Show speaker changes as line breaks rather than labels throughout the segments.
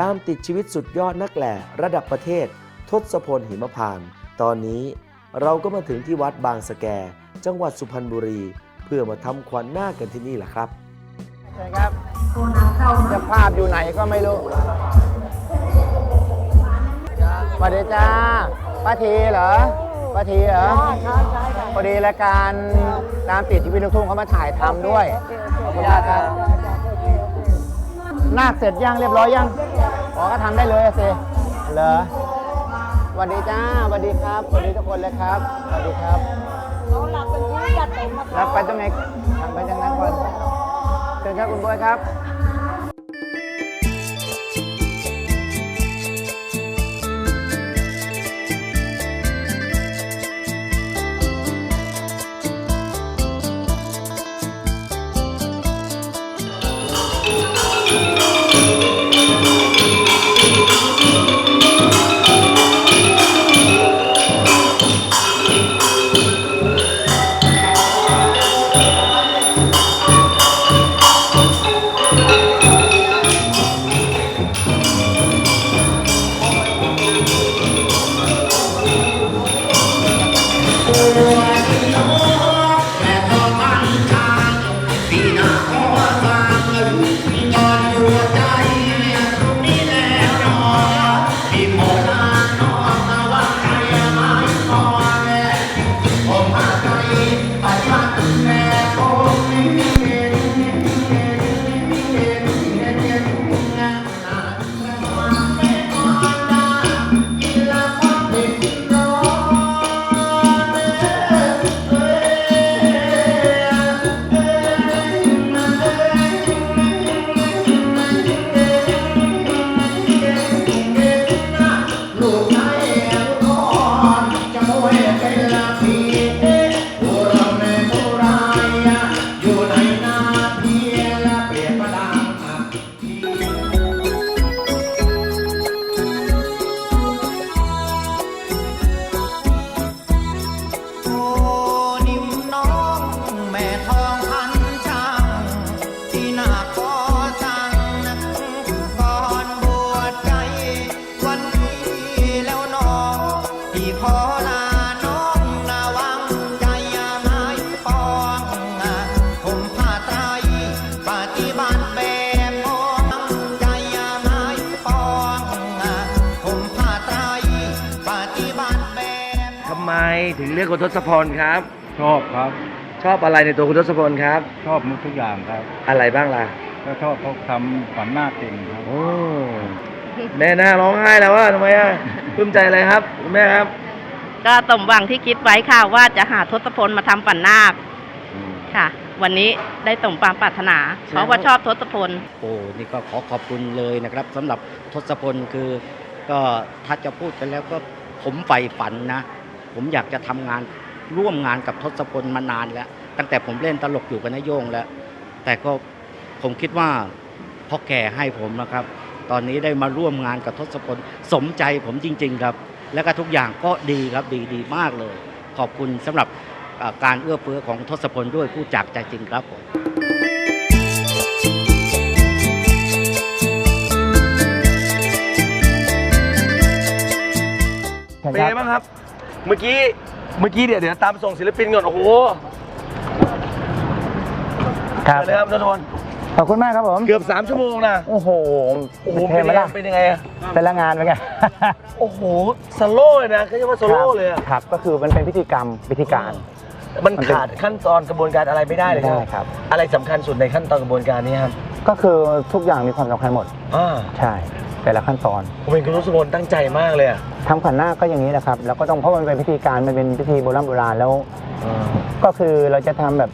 ตามติดชีวิตสุดยอดนักแหล่ระดับประเทศ ทศพลหิมพานต์ตอนนี้เราก็มาถึงที่วัดบางสะแก จังหวัดสุพรรณบุรี เพื่อมาทำขวัญนาคกันที่นี่แหละครับ
ใช่ครับเจะภาพอยู่ไหนก็ไม่รู้สวัสดีจ้าป้าทีเหรอป้าทีเหรอพอดีรายการตามติดชีวิตลูกทุ่งเขามาถ่ายทำด้วยขอบคุณมากครับนาคเสร็จยังเรียบร้อยยัง อ๋อก็ทำได้เลยอะสิเหรอสวัสดีจ้าสวัสดีครับสวัสดีทุกคนเลยครับสวัสดีครับ
เขาหลับเป็นที่จัดเต็มมา
แล้วไปตรงไหนทางไปทางนั้นก่อนเชิญครับคุณบอยครับ
ขอลาน้องนาวังใจอย่าไม้ปองผมผ้าไตรปฏิบัติแบบมองใจอย่าไม้ปองผมผ้าไตรปฏิบัติแบบ
ทำไมถึงเลือกคุณทศพลครับ
ชอบครับ
ชอบอะไรในตัวคุณทศพลครับ
ชอบหมุกทุกอย่างครับ
อะไรบ้างล่ะ
ก็ชอบเขาทำฝันหน้าเก่งครับ
โอ้ แม่น่าร้องไห้แล้วว่าทำไมอะปลื้มใจอะไรครับคุณแม่ครับ
ก็สมหวังที่คิดไว้ค่ะว่าจะหาทศพลมาทำปั่นนาคค่ะ วันนี้ได้สมความปรารถนา เพราะว่าชอบทศพล
โอ้นี่ก็ขอขอบคุณเลยนะครับสำหรับทศพลคือก็ถ้าจะพูดกันแล้วก็ผมใฝ่ฝันนะ ผมอยากจะทำงานร่วมงานกับทศพลมานานแล้ว ตั้งแต่ผมเล่นตลกอยู่กับนายโยงแล้ว แต่ก็ผมคิดว่าพ่อแก่ให้ผมนะครับ ตอนนี้ได้มาร่วมงานกับทศพลสมใจผมจริง ๆ ครับ แล้วก็ทุกอย่างก็ดีครับดีดีมากเลย ขอบคุณสำหรับเอ่อการเอื้อเฟื้อของทศพลด้วยผู้จากใจจริงครับผม
เป็นไงบ้างครับ เมื่อกี้เมื่อกี้เดี๋ยวเดี๋ยวตามไปส่งศิลปินก่อนโอ้โห
ครับ
เชิญเลยครับคุณทศพล
ขอบคุณมากครับผม
เกือบสามชั่วโมงนะ
โอ้โห
โอ้โห
เท่
เป็น
ไหม
ยังไง
ล่ะ
เป็นยังไงอะ
เป็นละงานเป็นไง
โอ้โหสโล่เลยนะเขาเรียกว่าสโล่เลยอะ
ครับ ก็คือมันเป็นพิธีกรรมพิธีการ
มันขาดขั้นตอนกระบวนการอะไรไม่ได้เลย
ไม่ได้ครับ
อะไรสำคัญสุดในขั้นตอนกระบวนการนี้ครับ
ก็คือทุกอย่างมีความสำคัญหมด
อ่า
ใช่ แต่ละขั้นตอน
ผมเป็นคุณทศพลตั้งใจมากเลยอะ
ทำขวัญหน้าคก็อย่างนี้แหละครับ แล้วก็ต้องเพราะมันเป็นพิธีการมันเป็นพิธีโบราณโบราณแล้ว
อ่า
ก็คือเราจะทำแบบ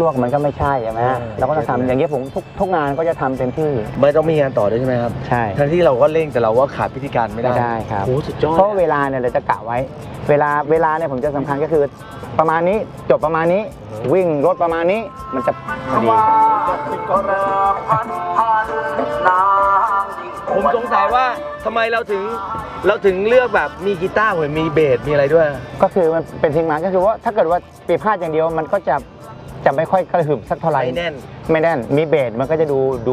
ลวกๆมันก็ไม่ใช่ใช่ไหม
อ่า
เราก็ต้องทำอย่างนี้ยผมทุกทุกงานก็จะทำเต็มที่
ไม่ต้องมีงานต่อด้วยใช่ไหมครับ
ใช่
ทั้งที่เราก็เร่งแต่เราก็ขาดพิธีการไม่ได้
ไม่ได้ครับ
โอ้โหสุดยอด
เพราะเวลาเนี่ยเราจะกะไว้ เวลาเวลาเนี่ยผมจะสำคัญก็คือประมาณนี้จบประมาณนี้ วิ่งรถประมาณนี้มันจะพอดี
ผมสงสัยว่าทำไมเราถึงเราถึงเลือกแบบมีกีตาร์เหมือนมีเบสมีอะไรด้วย
ก็คือมันเป็นทิ้งมาก็คือว่าถ้าเกิดว่าปีพาดอย่างเดียวมันก็จะ จะไม่ค่อยกระหึ่มสักเท่าไหร่
ไม่แน่น
ไม่แน่นมีเบสมันก็จะดูดู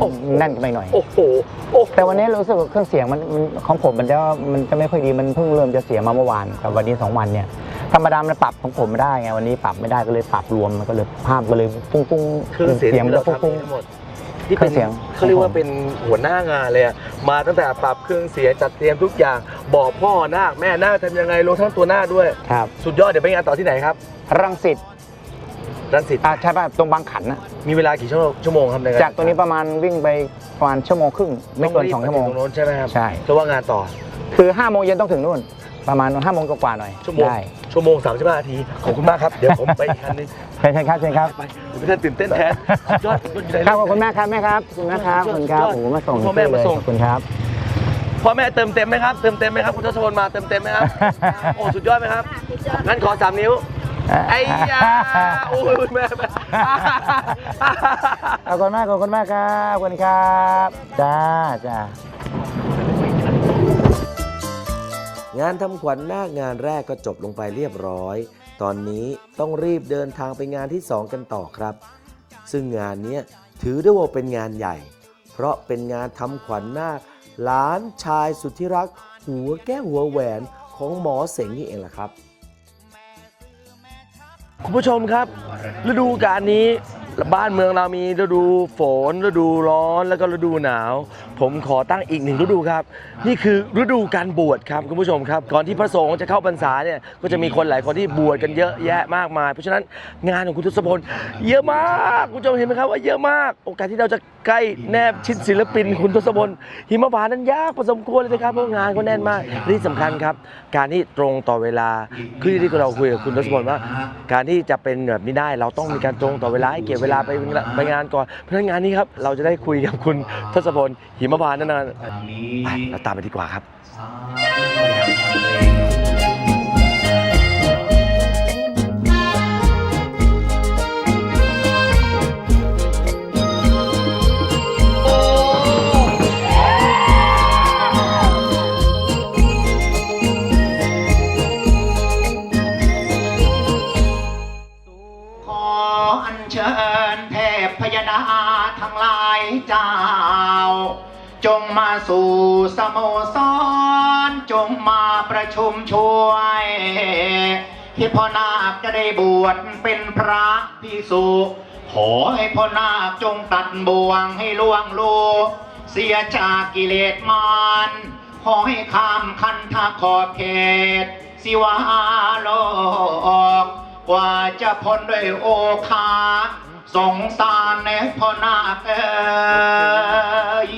โอ้โห
แน่นขึ้นไปหน่อย
โอ้โหโอ้โห
แต่วันนี้รู้สึกว่าเครื่องเสียงมันมันของผมมันจะมันจะไม่ค่อยดีมันเพิ่งเริ่มจะเสียมาเมื่อวานแต่วันนี้สองวันเนี่ยธรรมดามันปรับของผมไม่ได้ไงวันนี้ปรับไม่ได้ก็เลยปรับรวมมันก็เลยภาพก็เลยฟุ้งฟุ้ง
เครื่องเสียง
มัน
ที่เรา
ก็ฟุ้ง
ทำ
ฟุ้ง
เองทั้งหมดที่
เครื่
เป็
อนงเสียง
เขาเรียกว่าเป็นหัวหน้างานเลยอะมาตั้งแต่ปรับเครื่องเสียงจัดเตรียมทุกอย่างบอกพ่อนาคแม่นาคทำยังไงลงทั้งตัวหน้าด้วย
ครับ
สุดยอดเดี๋ยวไปงานต่อที่ไหนครับ
รังสิต
รังสิต
อะใช่ป่ะตรงบางขันนะ
มีเวลากี่ชั่วโมงชั่วโมงครับใน
จากตรงนี้ประมาณวิ่งไปประมาณชั่วโมงครึ่งไม่เกินสองชั่วโมง
ตรงโน้นใช่ไหมครับ
ใช่
เพราะว่างานต่อ
คือ5้าโมงเย็นต้องถึงนู่น ประมาณ5้าโมงกว่าๆหน่อย
ชั่วโมง
ได้
ชั่วโมงสามสิบห้านาทีขอบคุณมากครับเดี๋ยวผมไปอีกคันนึง
เชิญครับเชิญครับ
ไปเดี๋ยวพี่ท่านตื่นเต้นแทนสุดยอดสุดยอดอยู่ไหน
ครับขอบคุณมากครับแม่ครับขอบคุณนะครับขอบคุณครับโอ้โหมาส่ง
พ่อแม่มาส่ง
ขอบคุณครับ
พ่อแม่เติมเต็มไหมครับเติมเต็มไหมครับคุณทศพลมาเติมเต็มไหมครับโอ้สุดยอดไหมครับงั้นขอสามนิ้ว ไอ้ยาโอ้ยแม่แม่
ขอบคุณมากขอบคุณมากครับขอบคุณครับจ้าจ้า
งานทำขวัญนาคงานแรกก็จบลงไปเรียบร้อย ตอนนี้ต้องรีบเดินทางไปงานที่ 2 กันต่อครับ ซึ่งงานเนี้ยถือได้ว่าเป็นงานใหญ่ เพราะเป็นงานทำขวัญนาคหลานชายสุดที่รัก หัวแก้วหัวแหวนของหมอเสงนี่เองล่ะครับ คุณผู้ชมครับฤดูกาลนี้ บ้านเมืองเรามีฤดูฝนฤดูร้อนแล้วก็ฤดูหนาว ผมขอตั้งอีกหนึ่งฤดูครับ นี่คือฤดูการบวชครับคุณผู้ชมครับ ก่อนที่พระสงฆ์จะเข้าพรรษาเนี่ยก็จะมีคนหลายคนที่บวชกันเยอะแยะมากมาย เพราะฉะนั้นงานของคุณทศพลเยอะมากคุณผู้ชมเห็นไหมครับว่าเยอะมาก โอกาสที่เราจะใกล้แนบชิดศิลปิน คุณทศพลหิมพานนั้นยากพอสมควรเลยนะครับเพราะงานเขาแน่นมากที่สำคัญครับ การที่ตรงต่อเวลาคือที่เราคุยกับคุณทศพลว่า การที่จะเป็นแบบนี้ได้เราต้องมีการตรงต่อเวลาให้เก็บเวลาไปไปงานก่อน เพราะฉะนั้นงานนี้ครับเราจะได้คุยกับคุณทศพลหิมพานต์นั่นนะไปเราตามไปดีกว่าครับ
งมาสู่สโมสรจงมาประชุมช่วยที่พ่อนาคจะได้บวชเป็นพระพิสุขอให้พ่อนาคจงตัดบ่วงให้ล่วงโลกเสียจากกิเลสมารขอให้ข้ามคันทาขอบเขต สิวาโลกกว่าจะพ้นด้วยโอคาสงสารในพ่อนาคเอ้ย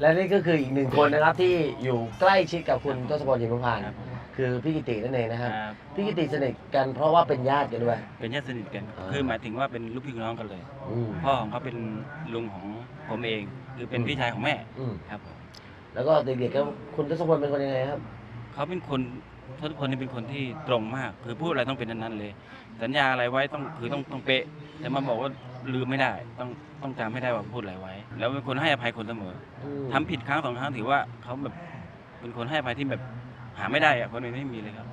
และนี่ก็คืออีกหนึ่งคนนะครับที่อยู่ใกล้ชิดกับคุณทศพลหิมพานต์
ครับ
คือพี่กิตินั่นเองนะครับ
ครับ
พี่กิติสนิทกันเพราะว่าเป็นญาติกันด้วย
เป็นญาติสนิทกัน
อ่า
คือหมายถึงว่าเป็นลูกพี่ลูกน้องกันเลย
อืม
พ่อของเขาเป็นลุงของผมเอง คือเป็นพี่ชายของแม่
อืม
ครับผม
แล้วก็เด็กๆก็คุณทศพลเป็นคนยังไงครับ
เขาเป็นคน ทศพลนี่เป็นคนที่ตรงมาก คือพูดอะไรต้องเป็นนั้นๆเลย สัญญาอะไรไว้ต้องคือต้องต้องเป๊ะ แต่มาบอกว่าลืมไม่ได้ต้องต้องจำให้ได้ว่าพูดอะไรไว้ แล้วเป็นคนให้อภัยคนเสมอ
อืม
ทำผิดครั้งสองครั้งถือว่าเขาแบบเป็นคนให้อภัยที่แบบหาไม่ได้อะคนอื่นไม่มีเลยครับ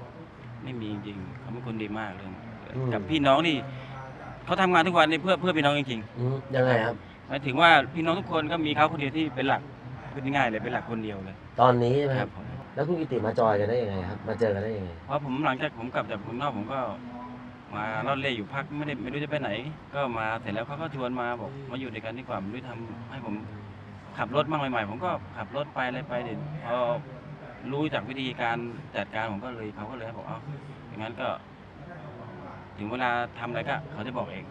ไม่มีจริงๆเขาเป็นคนดีมากเลยกับพี่น้องนี่เขาทำงานทุกวันนี่เพื่อเพื่อพี่น้องจริงๆ
อืมยังไงครับ
หมายถึงว่าพี่น้องทุกคนก็มีเขาคนเดียวที่เป็นหลักพูดง่ายๆเลยเป็นหลักคนเดียวเลย
ตอนนี้ใช่ไหม
ค
ค
รั
รั
บบผม
แล้วคุณกิติมาจอยกันได้ยังไงครับ มาเจอกันได้ยังไง
เพราะผมหลังจากผมกลับจากเมืองนอกผมก็มาเล่าเล่อยู่พักไม่ได้ไม่รู้จะไปไหน ก็มาเสร็จแล้วเขาก็ชวนมาบอกมาอยู่ด้วยกันดีกว่าไม่รู้ทำให้ผมขับรถบ้างใหม่ๆ ผมก็ขับรถไปอะไรไปเด็พอรู้จากวิธีการจัดการผมก็เลยเขาก็เลยบอกเอาอย่างนั้นก็ ถึงเวลาทำอะไรก็เขาจะบอกเอง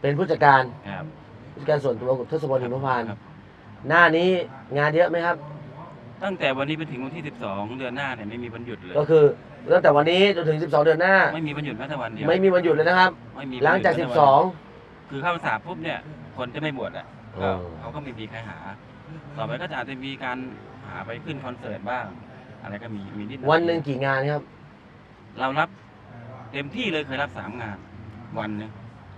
เป็นผู้จัดการ
ครับ
ผู้จัดการส่วนตัวของทศพลหิมพานต์
ครับ
หน้านี้งานเยอะไหมครับ
ตั้งแต่วันนี้ไปถึงวันที่ 12 เดือนหน้าเนี่ยไม่มีวันหยุดเลย
ก็คือตั้งแต่วันนี้จนถึง 12 เดือนหน้า
ไม่มีวันหยุดแม้แต่วันเดียว
ไม่มีวันหยุดเลยนะครับ
ไม่มี
หลังจาก
วันยุดแม้แต่วันเดียว
12
คือเข้าพรรษาปุ๊บเนี่ย คนจะไม่บวชอะ
อ๋
ก็
อ
เขาก็ไม่มีใครหา ต่อไปก็จะอาจจะมีการหาไปขึ้นคอนเสิร์ตบ้าง อะไรก็มีมีนิดหอย
วันหนึ่งกี่งานครับ
เรารับเต็มที่เลยเคยรับสามงาน วันหนึง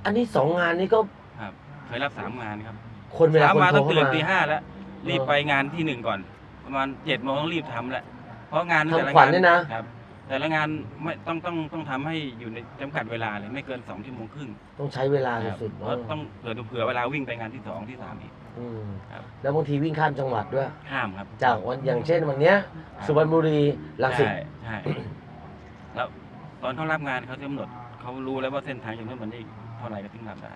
อันนี้สองงานนี้ก็
ครับ เคยรับสามงานครับ
คนเวลา
เช้า
คน
มา
โท
ต้
ร
อง
เข้า
ตื่น
มา
ตีห้าแล้วรีบ
เออ
ไปงานที่หนึ่งก่อน ประมาณเจ็ดโมงต้องรีบทำแหละ เพราะงานแต่ละ
ทำขวัญ
งาน
เนี่ยนะ
ครับ แต่ละงานไม่ต้องต้องต้องทำให้อยู่ในจำกัดเวลาเลยไม่เกินสองชั่วโมงครึ่ง
ต้องใช้เวลา
ครับ
สุด
เพราะต้องเผื่อเผื่อเวลาวิ่งไปงานที่สองที่สามอีก
ๆอืม
ครับ
แล้วบางทีวิ่งข้ามจังหวัดด้วย
ห้ามครับ
จากวันอย่างเช่นวันเนี้ย สุพรรณบุรีลังสิต
ใช่ใช่ แล้วตอนเขารับงานเขาจะกำหนดเขารู้แล้วว่าเส้นทางจากนู้นมันนี่เท่าไหร่ก็ถึงรับได้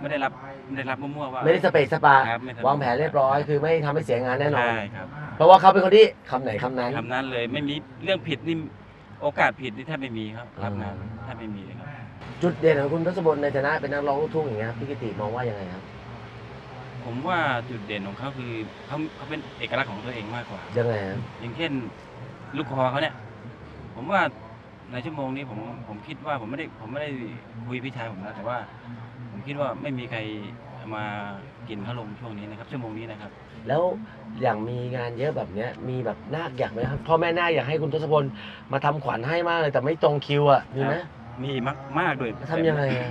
ไม่ได้รับไม่ได้รับมั่วๆว่า
ไม่ได้สเปซสปา
ครับไม่สเปซ
วางแผนเรียบร้อยคือไม่ทำให้เสียงานแน่นอน
ใช่ครับ
เพราะว่าเขาเป็นคนที่คำไหนคำนั้น
คำนั้นเลยไม่มีเรื่องผิดนี่โอกาสผิดนี่แทบไม่มีครับรับงาน
อืม
แทบไม่มีเลยครับ
จุดเด่นของคุณทศพลในฐานะเป็นนักร้องลูกทุ่งอย่างเงี้ยครับพี่กิติมองว่ายังไงครับ
ผมว่าจุดเด่นของเขาคือเขาเขาเป็นเอกลักษณ์ของตัวเองมากกว่า
ยังไงครับ
อย่างเช่น ลูกคอเขาเนี่ย ผมว่าในชั่วโมงนี้ผมผมคิดว่าผมไม่ได้ผมไม่ได้คุยพี่ชายผมนะแต่ว่าผม คิดว่าไม่มีใครมากินข้าวลงช่วงนี้นะครับชั่วโมงนี้นะครับ
แล้วอย่างมีงานเยอะแบบเนี้ยมีแบบนาคอยากไหมครับพ่อแม่นาคอยากให้คุณทศพลมาทำขวัญให้มากเลยแต่ไม่ตรงคิวอะมีไหม
มีมากมากด้วย
ทำยังไงอะ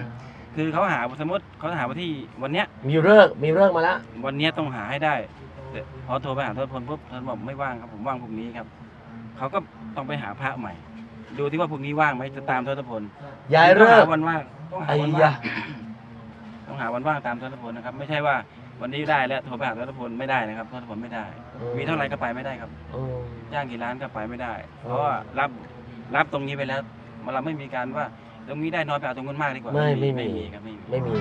คือเขาหาสมมติเขาหาว่าที่วันเนี้ย
มีเลิกษ์มีเลิกษ์มาแล้ว
วันเนี้ยต้องหาให้ได้แต่พอโทรไปหาทศพลปุ๊บทศพลบอกไม่ว่างครับผมว่างพรุ่งนี้ครับเขาก็ต้องไปหาพระใหม่ ดูที่ว่าพรุ่งนี้ว่างไหมจะตามทศพล
ย้าย
ต้อง
เลิ
หาก
ษ์
วันว่างต้องหา
ไอ้
วัน
ยะ
ว่าง ต้องหาวันว่างตามทศพลนะครับ ไม่ใช่ว่าวันนี้ได้แล้วโทรไปหาทศพลไม่ได้นะครับทศพลไม่ได้ มีเท่าไหร่ก็ไปไม่ได้ครับ
เออ
ย่างกี่ร้านก็ไปไม่ได้
อ๋อ
เพราะว่ารับรับตรงนี้ไปแล้วเราไม่มีการว่าตรงนี้ได้น้อยไปเอาตรงนู้นมากดีกว่า
ไม่ไม่มี
ไม่มีครับไม่มี
ไม่มี